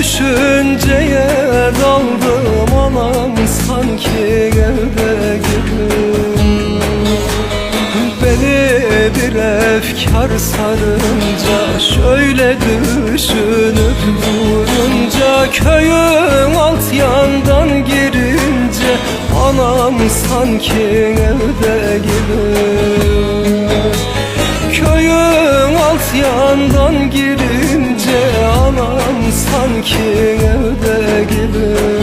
düşünceye daldım anam sanki evde gibi. Beni bir efkar sarınca Şöyle düşünüp vurunca Köyün alt yandan girince Anam sanki evde gibi. Köyün alt yandan girince sanki evde gibi.